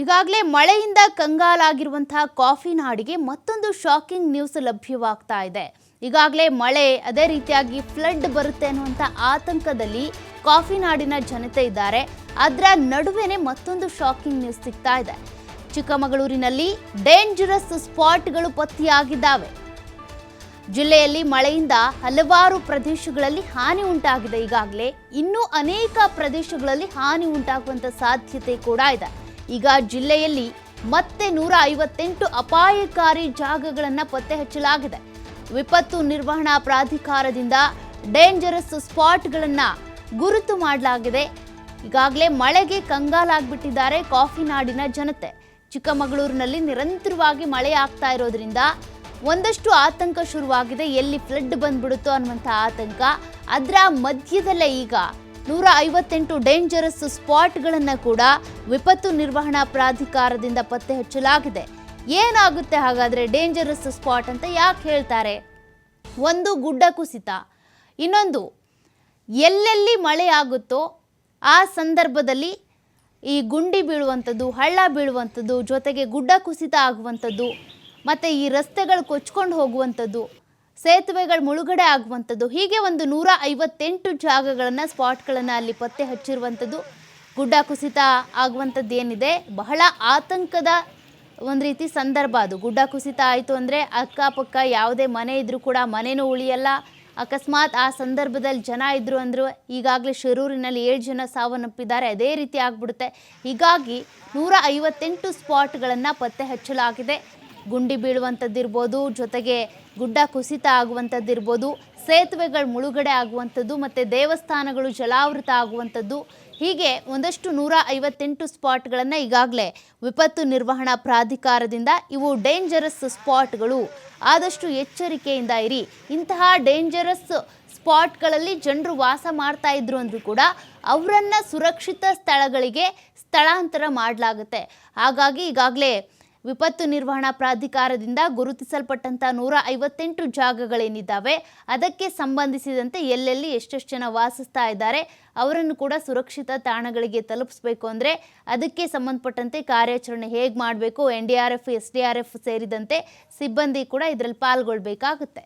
ಈಗಾಗಲೇ ಮಳೆಯಿಂದ ಕಂಗಾಲಾಗಿರುವಂತಹ ಕಾಫಿ ನಾಡಿಗೆ ಮತ್ತೊಂದು ಶಾಕಿಂಗ್ ನ್ಯೂಸ್ ಲಭ್ಯವಾಗ್ತಾ ಇದೆ. ಈಗಾಗಲೇ ಮಳೆ, ಅದೇ ರೀತಿಯಾಗಿ ಫ್ಲಡ್ ಬರುತ್ತೆ ಅನ್ನುವಂಥ ಆತಂಕದಲ್ಲಿ ಕಾಫಿ ನಾಡಿನ ಜನತೆ ಇದ್ದಾರೆ. ಅದರ ನಡುವೆನೆ ಮತ್ತೊಂದು ಶಾಕಿಂಗ್ ನ್ಯೂಸ್ ಸಿಗ್ತಾ ಇದೆ. ಚಿಕ್ಕಮಗಳೂರಿನಲ್ಲಿ ಡೇಂಜರಸ್ ಸ್ಪಾಟ್ಗಳು ಪತ್ತೆಯಾಗಿದ್ದಾವೆ. ಜಿಲ್ಲೆಯಲ್ಲಿ ಮಳೆಯಿಂದ ಹಲವಾರು ಪ್ರದೇಶಗಳಲ್ಲಿ ಹಾನಿ ಉಂಟಾಗಿದೆ. ಈಗಾಗಲೇ ಇನ್ನೂ ಅನೇಕ ಪ್ರದೇಶಗಳಲ್ಲಿ ಹಾನಿ ಉಂಟಾಗುವಂಥ ಸಾಧ್ಯತೆ ಕೂಡ ಇದೆ. ಈಗ ಜಿಲ್ಲೆಯಲ್ಲಿ ಮತ್ತೆ ನೂರ ಐವತ್ತೆಂಟು ಅಪಾಯಕಾರಿ ಜಾಗಗಳನ್ನು ಪತ್ತೆ ಹಚ್ಚಲಾಗಿದೆ. ವಿಪತ್ತು ನಿರ್ವಹಣಾ ಪ್ರಾಧಿಕಾರದಿಂದ ಡೇಂಜರಸ್ ಸ್ಪಾಟ್ಗಳನ್ನು ಗುರುತು ಮಾಡಲಾಗಿದೆ. ಈಗಾಗಲೇ ಮಳೆಗೆ ಕಂಗಾಲಾಗ್ಬಿಟ್ಟಿದ್ದಾರೆ ಕಾಫಿ ನಾಡಿನ ಜನತೆ. ಚಿಕ್ಕಮಗಳೂರಿನಲ್ಲಿ ನಿರಂತರವಾಗಿ ಮಳೆ ಆಗ್ತಾ ಇರೋದ್ರಿಂದ ಒಂದಷ್ಟು ಆತಂಕ ಶುರುವಾಗಿದೆ. ಎಲ್ಲಿ ಫ್ಲಡ್ ಬಂದ್ಬಿಡುತ್ತೋ ಅನ್ನುವಂಥ ಆತಂಕ. ಅದರ ಮಧ್ಯದಲ್ಲೇ ಈಗ ನೂರ ಐವತ್ತೆಂಟು ಡೇಂಜರಸ್ ಸ್ಪಾಟ್ಗಳನ್ನು ಕೂಡ ವಿಪತ್ತು ನಿರ್ವಹಣಾ ಪ್ರಾಧಿಕಾರದಿಂದ ಪತ್ತೆ ಹಚ್ಚಲಾಗಿದೆ ಏನಾಗುತ್ತೆ ಹಾಗಾದ್ರೆ ಡೇಂಜರಸ್ ಸ್ಪಾಟ್ ಅಂತ ಯಾಕೆ ಹೇಳ್ತಾರೆ? ಒಂದು ಗುಡ್ಡ ಕುಸಿತ. ಇನ್ನೊಂದು, ಎಲ್ಲೆಲ್ಲಿ ಮಳೆ ಆಗುತ್ತೋ ಆ ಸಂದರ್ಭದಲ್ಲಿ ಈ ಗುಂಡಿ ಬೀಳುವಂಥದ್ದು, ಹಳ್ಳ ಬೀಳುವಂಥದ್ದು, ಜೊತೆಗೆ ಗುಡ್ಡ ಕುಸಿತ ಆಗುವಂಥದ್ದು, ಮತ್ತು ಈ ರಸ್ತೆಗಳು ಕೊಚ್ಕೊಂಡು ಹೋಗುವಂಥದ್ದು ಸೇತುವೆಗಳು ಮುಳುಗಡೆ ಆಗುವಂಥದ್ದು. ಹೀಗೆ ಒಂದು ನೂರ ಐವತ್ತೆಂಟು ಜಾಗಗಳನ್ನು, ಸ್ಪಾಟ್ಗಳನ್ನು ಅಲ್ಲಿ ಪತ್ತೆ ಹಚ್ಚಿರುವಂಥದ್ದು. ಗುಡ್ಡ ಕುಸಿತ ಆಗುವಂಥದ್ದು ಏನಿದೆ? ಬಹಳ ಆತಂಕದ ಒಂದು ರೀತಿ ಸಂದರ್ಭ ಅದು. ಗುಡ್ಡ ಕುಸಿತ ಆಯಿತು ಅಂದರೆ ಅಕ್ಕಪಕ್ಕ ಯಾವುದೇ ಮನೆ ಇದ್ದರೂ ಕೂಡ ಮನೆಯೂ ಉಳಿಯಲ್ಲ. ಅಕಸ್ಮಾತ್ ಆ ಸಂದರ್ಭದಲ್ಲಿ ಜನ ಇದ್ದರು ಅಂದರು ಈಗಾಗಲೇ ಶಿರೂರಿನಲ್ಲಿ ಏಳು ಜನ ಸಾವನ್ನಪ್ಪಿದ್ದಾರೆ. ಅದೇ ರೀತಿ ಆಗ್ಬಿಡುತ್ತೆ. ಹೀಗಾಗಿ ನೂರ ಐವತ್ತೆಂಟು ಸ್ಪಾಟ್ಗಳನ್ನು ಪತ್ತೆ ಹಚ್ಚಲಾಗಿದೆ. ಗುಂಡಿ ಬೀಳುವಂಥದ್ದಿರ್ಬೋದು, ಜೊತೆಗೆ ಗುಡ್ಡ ಕುಸಿತ ಆಗುವಂಥದ್ದಿರ್ಬೋದು, ಸೇತುವೆಗಳು ಮುಳುಗಡೆ ಆಗುವಂಥದ್ದು ಮತ್ತು ದೇವಸ್ಥಾನಗಳು ಜಲಾವೃತ ಆಗುವಂಥದ್ದು. ಹೀಗೆ ಒಂದಷ್ಟು ನೂರ ಐವತ್ತೆಂಟು ಸ್ಪಾಟ್ಗಳನ್ನು ಈಗಾಗಲೇ ವಿಪತ್ತು ನಿರ್ವಹಣಾ ಪ್ರಾಧಿಕಾರದಿಂದ ಇವು ಡೇಂಜರಸ್ ಸ್ಪಾಟ್ಗಳು. ಆದಷ್ಟು ಎಚ್ಚರಿಕೆಯಿಂದ ಇರಿ. ಇಂತಹ ಡೇಂಜರಸ್ ಸ್ಪಾಟ್ಗಳಲ್ಲಿ ಜನರು ವಾಸ ಮಾಡ್ತಾ ಇದ್ರು ಅಂದರೂ ಕೂಡ ಅವರನ್ನು ಸುರಕ್ಷಿತ ಸ್ಥಳಗಳಿಗೆ ಸ್ಥಳಾಂತರ ಮಾಡಲಾಗುತ್ತೆ. ಹಾಗಾಗಿ ಈಗಾಗಲೇ ವಿಪತ್ತು ನಿರ್ವಹಣಾ ಪ್ರಾಧಿಕಾರದಿಂದ ಗುರುತಿಸಲ್ಪಟ್ಟಂಥ ನೂರ ಐವತ್ತೆಂಟು ಜಾಗಗಳೇನಿದ್ದಾವೆ, ಅದಕ್ಕೆ ಸಂಬಂಧಿಸಿದಂತೆ ಎಲ್ಲೆಲ್ಲಿ ಎಷ್ಟೆಷ್ಟು ಜನ ವಾಸಿಸ್ತಾ ಇದ್ದಾರೆ, ಅವರನ್ನು ಕೂಡ ಸುರಕ್ಷಿತ ತಾಣಗಳಿಗೆ ತಲುಪಿಸಬೇಕು ಅಂದರೆ ಅದಕ್ಕೆ ಸಂಬಂಧಪಟ್ಟಂತೆ ಕಾರ್ಯಾಚರಣೆ ಹೇಗೆ ಮಾಡಬೇಕು, N D R F, S D R F ಸೇರಿದಂತೆ ಸಿಬ್ಬಂದಿ ಕೂಡ ಇದರಲ್ಲಿ ಪಾಲ್ಗೊಳ್ಬೇಕಾಗುತ್ತೆ.